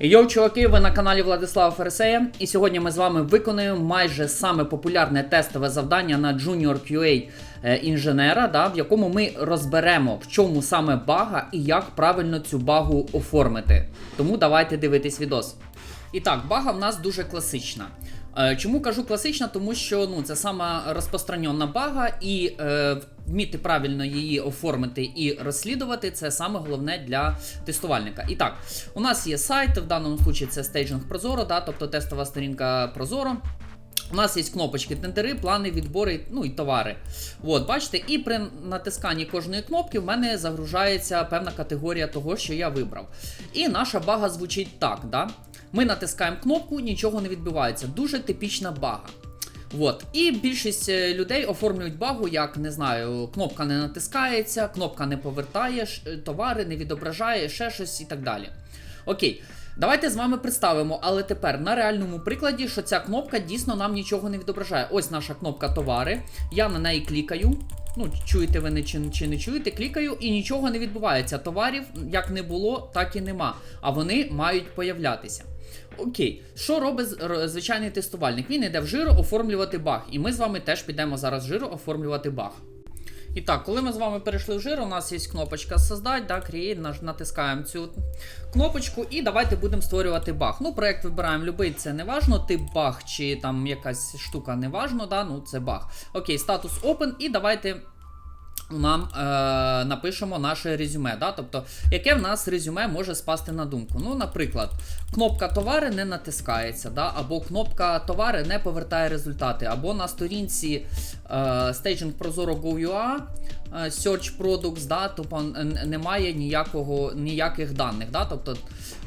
Йоу, чуваки, ви на каналі Владислава Фересея, і сьогодні ми з вами виконуємо майже саме популярне тестове завдання на Junior QA е, інженера, да, в якому ми розберемо, в чому саме бага і як правильно цю багу оформити. Тому давайте дивитись відос. І так, бага в нас дуже класична. Е, Чому кажу класична? Тому що ну, це сама розпространена бага, і е, вміти правильно її оформити і розслідувати це саме головне для тестувальника. І так, у нас є сайт, в даному випадку це стейджинг Прозоро, да, тобто тестова сторінка Прозоро. У нас є кнопочки тендери, плани, відбори, ну і товари. От, бачите, і при натисканні кожної кнопки в мене загружається певна категорія того, що я вибрав. І наша бага звучить так. Да? Ми натискаємо кнопку, нічого не відбувається. Дуже типічна бага. От. І більшість е, людей оформлюють багу, як не знаю, кнопка не натискається, кнопка не повертає е, товари, не відображає, ще щось і так далі. Окей. Давайте з вами представимо, але тепер на реальному прикладі, що ця кнопка дійсно нам нічого не відображає. Ось наша кнопка товари. Я на неї клікаю. Ну, чуєте ви не чи, чи не чуєте, клікаю і нічого не відбувається. Товарів як не було, так і нема. А вони мають появлятися. Окей, що робить звичайний тестувальник? Він йде в жиро оформлювати баг. І ми з вами теж підемо зараз в жиро оформлювати баг. І так, коли ми з вами перейшли в жир, у нас є кнопочка Создать, да, Create, натискаємо цю кнопочку і давайте будемо створювати баг. Ну, проект вибираємо любий, це не важно, тип баг чи там якась штука не важно, да, ну це баг. Окей, статус Open, і давайте нам е, напишемо наше резюме. Да? Тобто, яке в нас резюме може спасти на думку. Ну, наприклад, кнопка товари не натискається, да? або кнопка товари не повертає результати, або на сторінці е, Staging Prozoro Go.ua е, Search Products, да? тобто немає ніякого, ніяких даних. Да? Тобто,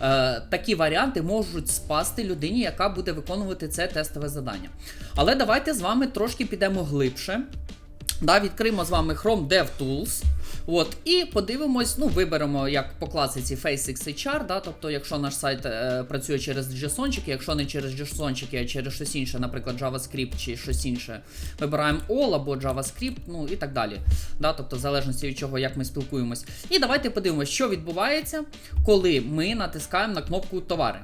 е, такі варіанти можуть спасти людині, яка буде виконувати це тестове завдання. Але давайте з вами трошки підемо глибше. Да, відкриємо з вами Chrome DevTools. От, і подивимось, ну, виберемо як по класиці FaceXHR, да, тобто, якщо наш сайт е, працює через JSON, якщо не через JSON, а через щось інше, наприклад, JavaScript чи щось інше, вибираємо All або JavaScript, ну і так далі. Да, тобто, в залежності від чого, як ми спілкуємось. І давайте подивимось, що відбувається, коли ми натискаємо на кнопку товари.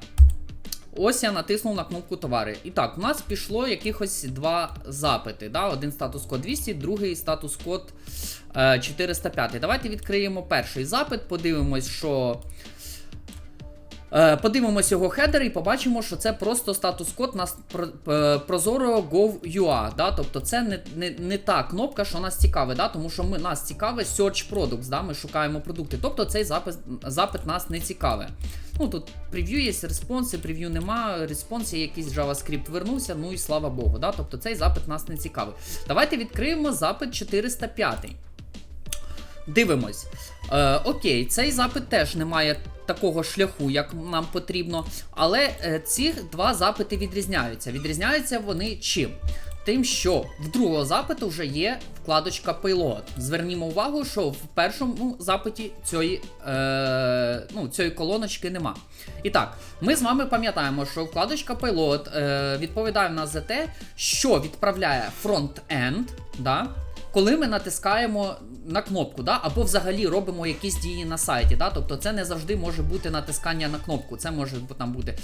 Ось я натиснув на кнопку товари. І так, у нас пішло якихось два запити. Да? Один статус код 200, другий статус код е, 405. Давайте відкриємо перший запит, подивимось, що. Е, Подивимось його хедер і побачимо, що це просто статус-код на е, Gov.ua. Да? Тобто це не, не, не та кнопка, що нас цікавить, да? тому що ми, нас цікавить Search Products, да? ми шукаємо продукти. Тобто цей запис, запит нас не цікавить. Ну тут прев'ю є, респонси, прев'ю нема, респонс є якийсь JavaScript вернувся, ну і слава Богу. Да? Тобто цей запит нас не цікавить. Давайте відкриємо запит 405. Дивимось. Е, окей, цей запит теж не має такого шляху, як нам потрібно. Але е, ці два запити відрізняються. Відрізняються вони чим? Тим, що в другого запиту вже є вкладочка Payload. Звернімо увагу, що в першому запиті цієї, е, ну, цієї колоночки нема. І так, ми з вами пам'ятаємо, що вкладочка Payload е, відповідає в нас за те, що відправляє фронт-енд. Да? коли ми натискаємо на кнопку, да, або взагалі робимо якісь дії на сайті. Да, тобто це не завжди може бути натискання на кнопку. Це може там бути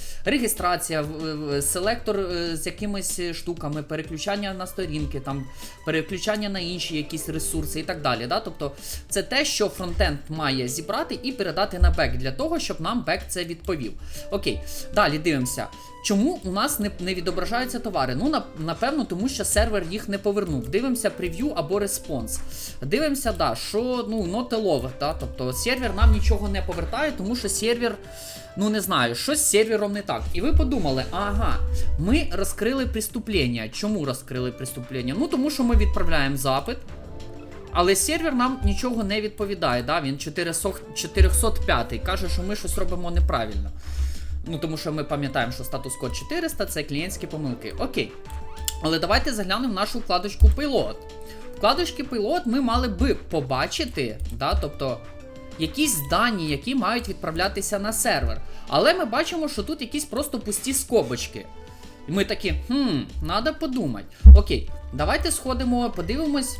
в- селектор е, з якимись штуками, переключання на сторінки, там переключання на інші якісь ресурси і так далі. Да? Тобто це те, що фронтенд має зібрати і передати на бек для того, щоб нам бек це відповів. Окей, далі дивимося. Чому у нас не, не відображаються товари? Ну, на, напевно, тому що сервер їх не повернув. Дивимося прев'ю або респонс. Дивимося, да, що ну, not allowed, да, тобто сервер нам нічого не повертає, тому що сервер, ну не знаю, щось з сервером не так. І ви подумали, ага, ми розкрили преступлення. Чому розкрили преступлення? Ну, тому що ми відправляємо запит. Але сервер нам нічого не відповідає. Да? Він 400 405 каже, що ми щось робимо неправильно. Ну, тому що ми пам'ятаємо, що статус код 400 це клієнтські помилки. Окей. Але давайте заглянемо в нашу вкладочку Payload. Вкладочки Payload ми мали би побачити, да, тобто якісь дані, які мають відправлятися на сервер. Але ми бачимо, що тут якісь просто пусті скобочки. І ми такі, хм, треба подумати. Окей, давайте сходимо, подивимось,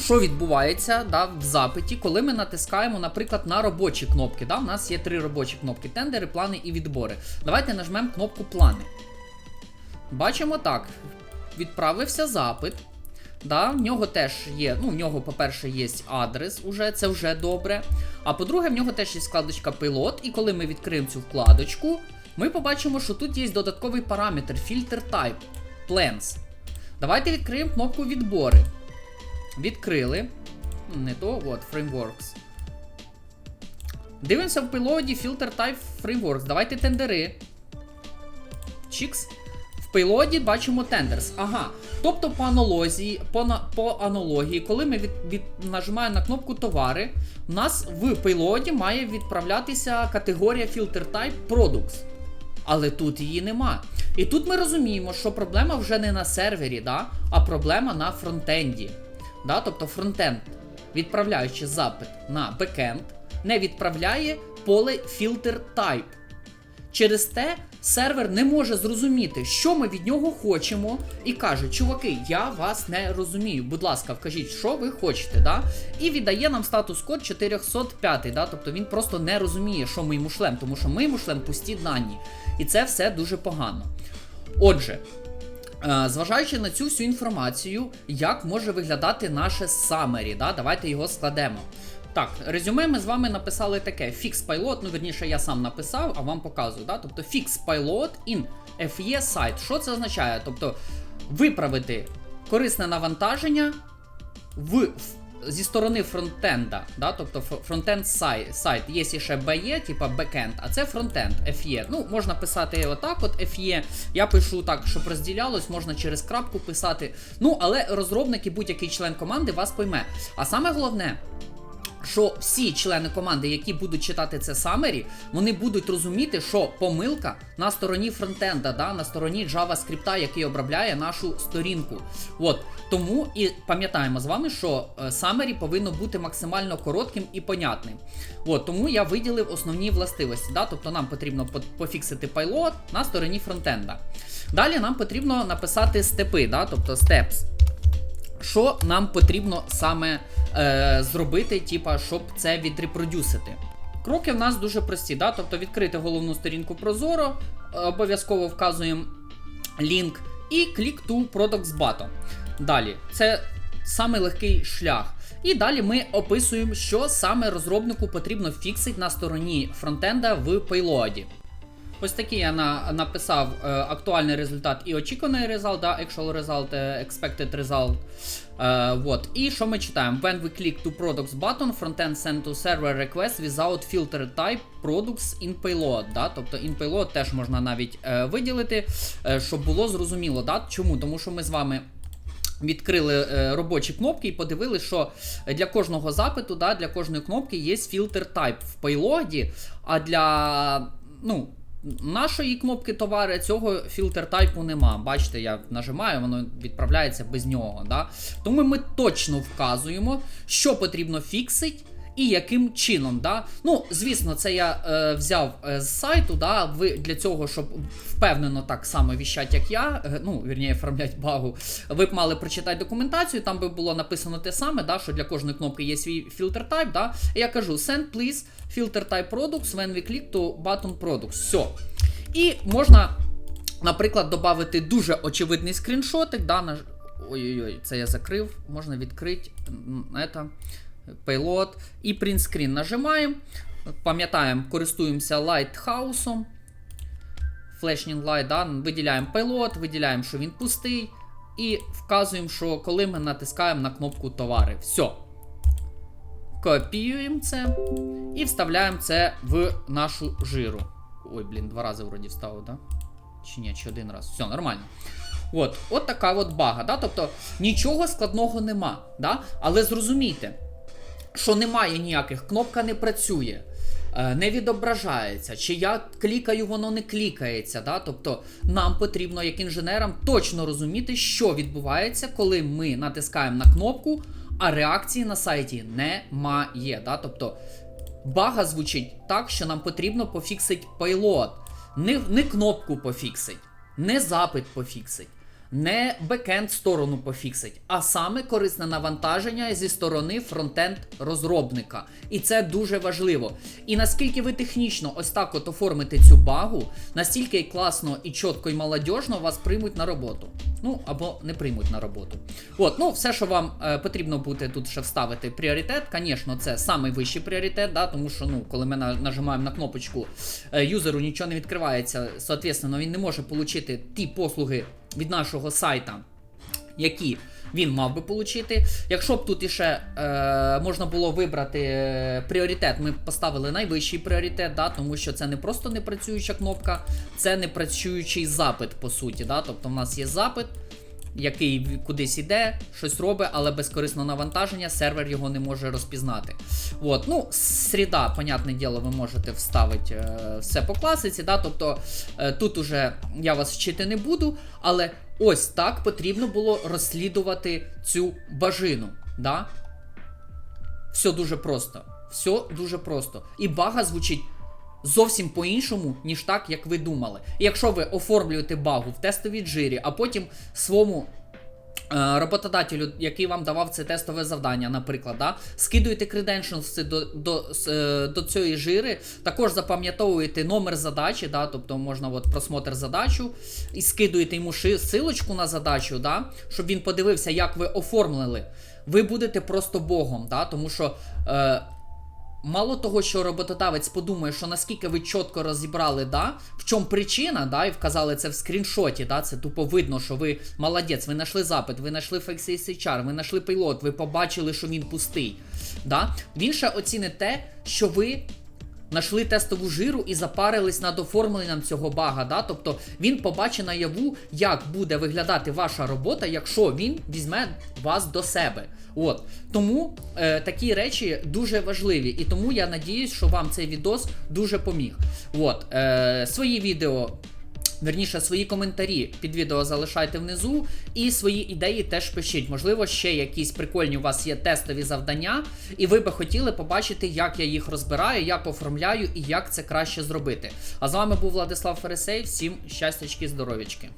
що відбувається да, в запиті, коли ми натискаємо, наприклад, на робочі кнопки. Да? У нас є три робочі кнопки: тендери, плани і відбори. Давайте нажмемо кнопку плани. Бачимо так. Відправився запит. Да, в нього теж є, ну, в нього, по-перше, є адрес, уже, це вже добре. А по-друге, в нього теж є вкладочка пілот, і коли ми відкриємо цю вкладочку, ми побачимо, що тут є додатковий параметр Filter Type Plans. Давайте відкриємо кнопку відбори. Відкрили. Не то, от, Frameworks. Дивимося в пилоті Filter Type Frameworks. Давайте тендери. Чікс. В пейлоді бачимо тендерс. Ага. Тобто по аналогії, по, по аналогії, коли ми від, від, нажимаємо на кнопку товари, у нас в пейлоді має відправлятися категорія Filter Type Products. Але тут її нема. І тут ми розуміємо, що проблема вже не на сервері, да? а проблема на фронтенді. Да? Тобто фронтенд, відправляючи запит на бекенд, не відправляє поле Filter Type. Через те сервер не може зрозуміти, що ми від нього хочемо, і каже: чуваки, я вас не розумію. Будь ласка, вкажіть, що ви хочете, да? І віддає нам статус код 405, да? тобто він просто не розуміє, що ми йому шлем, тому що ми йому шлем пусті дані. І це все дуже погано. Отже. Е, Зважаючи на цю всю інформацію, як може виглядати наше summary, да? давайте його складемо. Так, резюме ми з вами написали таке: Fix Pilot, ну верніше, я сам написав, а вам показую. Да? Тобто Fix Pilot in FE site. Що це означає? Тобто виправити корисне навантаження в- зі сторони фронтенда, да? тобто фронтенд сайт. Є ще BE, типа бекенд, а це фронтенд FE. Ну, можна писати отак, от FE. Я пишу так, щоб розділялось, можна через крапку писати. Ну, але розробники, будь-який член команди вас пойме. А саме головне. Що всі члени команди, які будуть читати це самері, вони будуть розуміти, що помилка на стороні фронтенда, да, на стороні JavaScript, який обробляє нашу сторінку. От тому і пам'ятаємо з вами, що самері повинно бути максимально коротким і понятним. От тому я виділив основні властивості. Да, тобто нам потрібно пофіксити пайлот на стороні фронтенда. Далі нам потрібно написати степи, да, тобто steps. Що нам потрібно саме е, зробити, типа, щоб це відрепродюсити? Кроки в нас дуже прості, да? тобто відкрити головну сторінку Прозоро, е, обов'язково вказуємо лінк і click to Products Button. Далі, це саме легкий шлях. І далі ми описуємо, що саме розробнику потрібно фіксити на стороні фронтенда в пейлоді. Ось такий я на, написав е, актуальний результат і очікуваний результат, да, actual result, е, expected result. Е, вот. І що ми читаємо? When we click to products button, frontend send to server request without filter type products in payload. Да? Тобто in payload теж можна навіть е, виділити, е, щоб було зрозуміло. Да? Чому? Тому що ми з вами. Відкрили е, робочі кнопки і подивилися, що для кожного запиту, да, для кожної кнопки є фільтр type в пейлоді, а для ну, нашої кнопки товари цього фільтр тайпу нема. Бачите, я нажимаю, воно відправляється без нього. Да? Тому ми точно вказуємо, що потрібно фіксить. І яким чином, да? Ну, звісно, це я е, взяв е, з сайту, да, ви для цього, щоб впевнено так само віщать, як я, е, ну, вірніше, оформлять багу, ви б мали прочитати документацію, там би було написано те саме, да, що для кожної кнопки є свій filter type, да. Я кажу, send please filter type products when we click to button products. Все. І можна, наприклад, додати дуже очевидний скріншотик, да, на... Ой-ой-ой, це я закрив, можна відкрити. Это payload і print screen нажимаємо. Пам'ятаємо, користуємося Lighthouse. Flashing Light, да? виділяємо payload, виділяємо, що він пустий. І вказуємо, що коли ми натискаємо на кнопку товари. Все. Копіюємо це і вставляємо це в нашу жиру. Ой, блін, два рази вроді вставив, да? Чи ні, чи один раз. Все, нормально. От, от така от бага. Да? Тобто нічого складного нема. Да? Але зрозумійте, що немає ніяких, кнопка не працює, е, не відображається, чи я клікаю, воно не клікається. Да? Тобто нам потрібно, як інженерам, точно розуміти, що відбувається, коли ми натискаємо на кнопку, а реакції на сайті немає. Да? Тобто бага звучить так, що нам потрібно пофіксити пайлот. Не, не кнопку пофіксить, не запит пофіксить. Не бекенд сторону пофіксить, а саме корисне навантаження зі сторони фронтенд розробника. І це дуже важливо. І наскільки ви технічно ось так от оформите цю багу, настільки класно і чітко і молодіжно вас приймуть на роботу. Ну або не приймуть на роботу. От, ну все, що вам е, потрібно буде тут ще вставити пріоритет, звісно, це найвищий пріоритет, да, тому що ну, коли ми на, нажимаємо на кнопочку, е, юзеру нічого не відкривається, соответственно, він не може отримати ті послуги від нашого сайта, які він мав би отримати. Якщо б тут іще е, можна було вибрати е, пріоритет, ми поставили найвищий пріоритет, да, тому що це не просто не працююча кнопка, це не працюючий запит, по суті. Да, тобто в нас є запит. Який кудись іде, щось робить, але без корисного навантаження сервер його не може розпізнати. От, ну, сріда, понятне діло, ви можете вставити е, все по класиці, да, тобто е, тут уже я вас вчити не буду, але ось так потрібно було розслідувати цю бажину. Да? Все дуже просто. Все дуже просто. І бага звучить зовсім по-іншому, ніж так, як ви думали. І якщо ви оформлюєте багу в тестовій джирі, а потім своєму е, роботодателю, який вам давав це тестове завдання, наприклад, да, скидуєте credentials до, до, е, до цієї жири, також запам'ятовуєте номер задачі, да, тобто можна от просмотр задачу, і скидуєте йому силочку на задачу, да, щоб він подивився, як ви оформили. Ви будете просто богом, да, тому що. Е, Мало того, що роботодавець подумає, що наскільки ви чітко розібрали, да, в чому причина, да, і вказали це в скріншоті, да, це тупо видно, що ви молодець, ви знайшли запит, ви знайшли FXHR, ви знайшли пілот, ви побачили, що він пустий. Да. Він ще оцінить те, що ви Нашли тестову жиру і запарились над оформленням цього бага. Да? Тобто він побачить наяву, як буде виглядати ваша робота, якщо він візьме вас до себе. От тому е, такі речі дуже важливі, і тому я надіюсь, що вам цей відос дуже поміг. От е, свої відео. Верніше, свої коментарі під відео залишайте внизу, і свої ідеї теж пишіть. Можливо, ще якісь прикольні у вас є тестові завдання, і ви би хотіли побачити, як я їх розбираю, як оформляю і як це краще зробити. А з вами був Владислав Фересей. Всім щастячки, здоров'ячки.